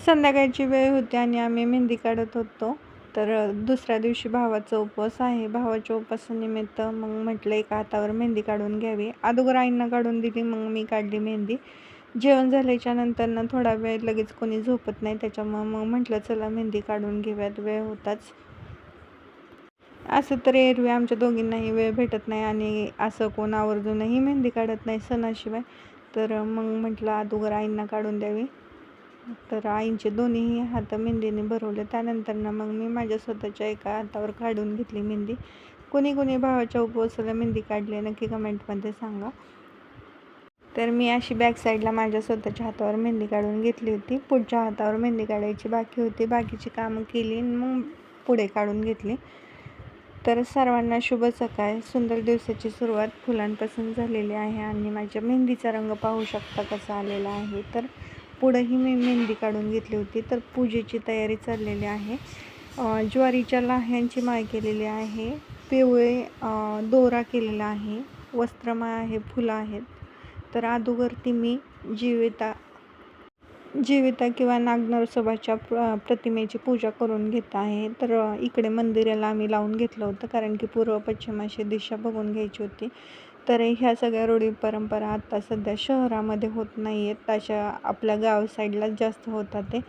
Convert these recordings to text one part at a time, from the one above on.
संध्याकाळची वेळ होती आणि आम्ही मेहंदी काढत होतो. तर दुसऱ्या दिवशी भावाचा उपवास आहे. भावाच्या उपवासानिमित्त मग म्हटलं एका हातावर मेहंदी काढून घ्यावी. अगोदर आईंना काढून दिली मग मी काढली मेहंदी. जेवण झाल्याच्यानंतर थोडा वेळ लगेच कोणी झोपत नाही त्याच्यामुळं मग म्हटलं चला मेहंदी काढून घेऊयात वेळ होताच. असं तर एरवी आमच्या दोघींनाही वेळ भेटत नाही आणि असं कोण आवर्जूनही मेहंदी काढत नाही सणाशिवाय. तर मग म्हटलं अगोदर आईंना काढून द्यावी. तर आईंचे दोन्हीही हात मेहंदीने भरवले. त्यानंतर ना मग मी माझ्या स्वतःच्या एका हातावर काढून घेतली मेहंदी कोणी कोणी भावाच्या उपवासाला मेहंदी काढली नक्की कमेंटमध्ये सांगा. तर मी अशी बॅक साईडला माझ्या स्वतःच्या हातावर मेहंदी काढून घेतली होती. पुढच्या हातावर मेहंदी काढायची बाकी होती. बाकीची कामं केली मग पुढे काढून घेतली. तर सर्वांना शुभ सकाळ. सुंदर दिवसाची सुरुवात फुलांपासून झालेली आहे आणि माझ्या मेहंदीचा रंग पाहू शकता कसा आलेला आहे. तर पुढंही मी मेहंदी काढून घेतली होती तर पूजेची तयारी चाललेली आहे. ज्वारीच्या लाह्यांची माळ केलेली आहे पिवळे दोरा केलेला आहे वस्त्रमाळ आहे फुलं आहेत. तर अदोगरती मी जीविता जीविता किंवा नागनरसोबाच्या प्र प्रतिमेची पूजा करून घेत आहे. तर इकडे मंदिराला आम्ही लावून घेतलं होतं कारण की पूर्व पश्चिम अशी दिशा बघून घ्यायची होती. तर ह्या सगळ्या रूढी परंपरा आता सध्या शहरामध्ये होत नाही आहेत. अशा आपल्या गाव साईडलाच जास्त होतात ते.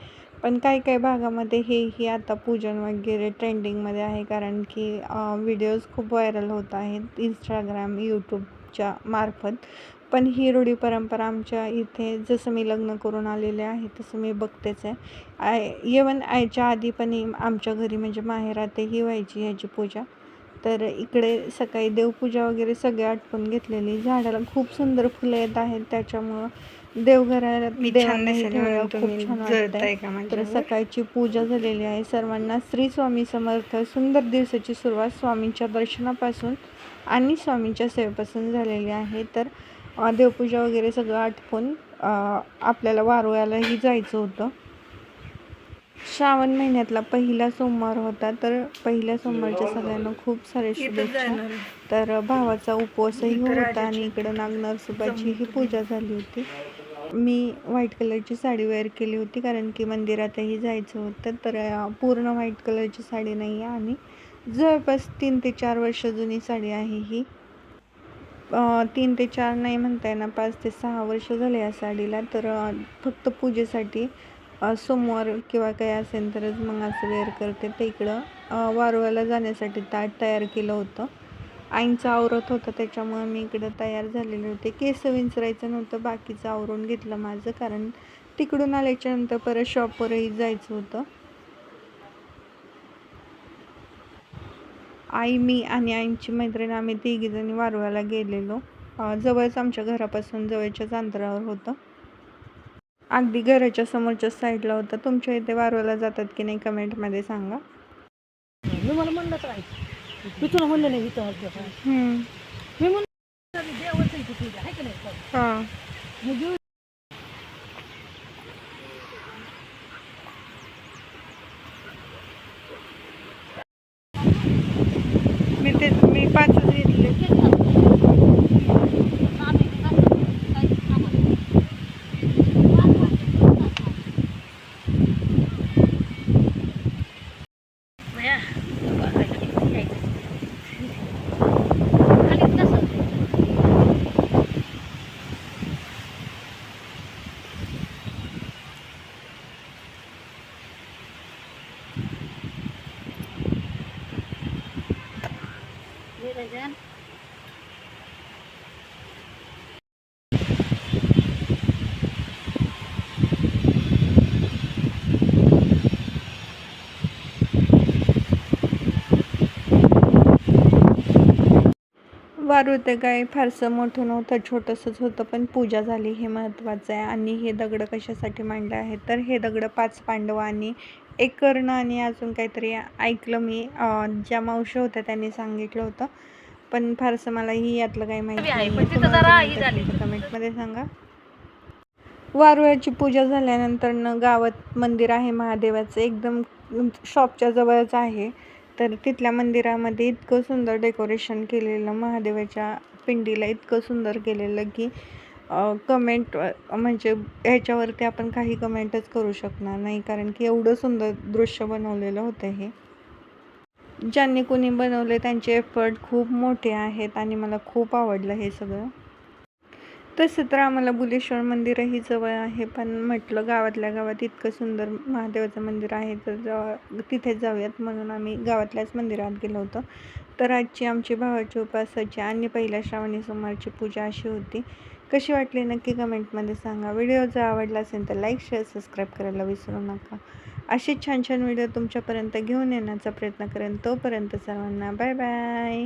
पण काही काही भागामध्ये हेही आता पूजन वगैरे ट्रेंडिंगमध्ये आहे. कारण की व्हिडिओज खूप व्हायरल होत आहेत. इंस्टाग्राम यूट्यूबच्या मार्फत. पण ही रूढी परंपरा आमच्या इथे जसं मी लग्न करून आलेले आहे तसं मी बघतेच आहे. आय इवन आयच्या आधी पण आमच्या घरी म्हणजे माहेरातही व्हायची ह्याची पूजा. तर इकडे सकाळी देवपूजा वगैरे सगळे आटपून घेतलेली. झाडाला खूप सुंदर फुलं येत आहेत त्याच्यामुळं देवघराला खूप छान तर सकाळची पूजा झालेली आहे. सर्वांना श्री स्वामी समर्थ सुंदर दिवसाची सुरुवात स्वामींच्या दर्शनापासून आणि स्वामींच्या सेवेपासून झालेली आहे. तर देवपूजा वगैरे सगळं आटपून आपल्याला वारुळ्यालाही जायचं होतं. श्रावण महिन्यातला पहिला सोमवार होता तर पहिल्या सोमवारच्या सगळ्यांना खूप सारे शुभेच्छा. तर भावाचा उपवासही होता आणि इकडं नागनरसोबाची ही पूजा झाली होती. मी व्हाईट कलरची साडी वेअर केली होती कारण की मंदिरातही जायचं होतं तर पूर्ण व्हाईट कलरची साडी नाही आहे आणि जवळपास तीन ते चार वर्ष जुनी साडी आहे ही. तीन ते चार नाही म्हणता येणार पाच ते सहा वर्ष झाले या साडीला तर फक्त पूजेसाठी सोमवार किंवा काही असेल तरच मग असं वेअर करते ते इकडं. वारव्याला जाण्यासाठी ताट तयार केलं होतं. आईंचं आवरत होतं त्याच्यामुळं मी इकडं तयार झालेले होते. केस विंचरायचं नव्हतं बाकीचं आवरून घेतलं माझं कारण तिकडून आल्याच्यानंतर परत शॉपवरही जायचं होतं. आई मी आणि आईंची मैत्रीण आम्ही तिघीजणी वारव्याला गेलेलो. जवळच आमच्या घरापासून जवळच्याच अंतरावर होतं. अगदी घराच्या समोरच्या साईडला होतं. तुमच्या इथे वारुळ्याला जातात की नाही कमेंटमध्ये सांगा. मी मला म्हणलं तर आहे मी तुला म्हणलं नाही इथं मी म्हणलं देवाचं इथे पूजा आहे का नाही? हां मग देव मी ते मी पाचच घेतले वारू ते काय? फारसं मोठं नव्हतं छोटंसंच होतं पण पूजा झाली हे महत्त्वाचं आहे. आणि हे दगडं कशासाठी मांडलं आहे? तर हे दगडं पाच पांडव आणि एक कर्ण आणि अजून काहीतरी ऐकलं मी ज्या मावशी होत्या त्यांनी सांगितलं होतं. पण फारसं मलाही यातलं काही माहिती नाही कमेंटमध्ये सांगा. वारुळ्याची पूजा झाल्यानंतर गावात मंदिर आहे महादेवाचं. एकदम शॉपच्या जवळच आहे. तर तिथल्या मंदिरामध्ये इतकं सुंदर डेकोरेशन केलेलं महादेवाच्या पिंडीला इतकं सुंदर केलेलं की कमेंट म्हणजे ह्याच्यावरती आपण काही कमेंटच करू शकणार नाही कारण की एवढं सुंदर दृश्य बनवलेलं होतं हे. ज्यांनी कोणी बनवले त्यांचे एफर्ट खूप मोठे आहेत आणि मला खूप आवडलं हे सगळं. तसं तर आम्हाला बुलेश्वर मंदिरही जवळ आहे पण म्हटलं गावातल्या गावात इतकं सुंदर महादेवाचं मंदिर आहे तर जाऊ तिथेच जाऊयात म्हणून आम्ही गावातल्याच मंदिरात गेलो होतो. तर आजची आमची भावाची उपासाची आणि पहिल्या श्रावणी सोमवारची पूजा अशी होती. कशी वाटली नक्की कमेंटमध्ये सांगा. व्हिडिओ जर आवडला असेल तर लाईक शेअर सबस्क्राईब करायला विसरू नका. असे छान छान व्हिडिओ तुमच्यापर्यंत घेऊन येण्याचा प्रयत्न करेन तोपर्यंत सर्वांना बाय बाय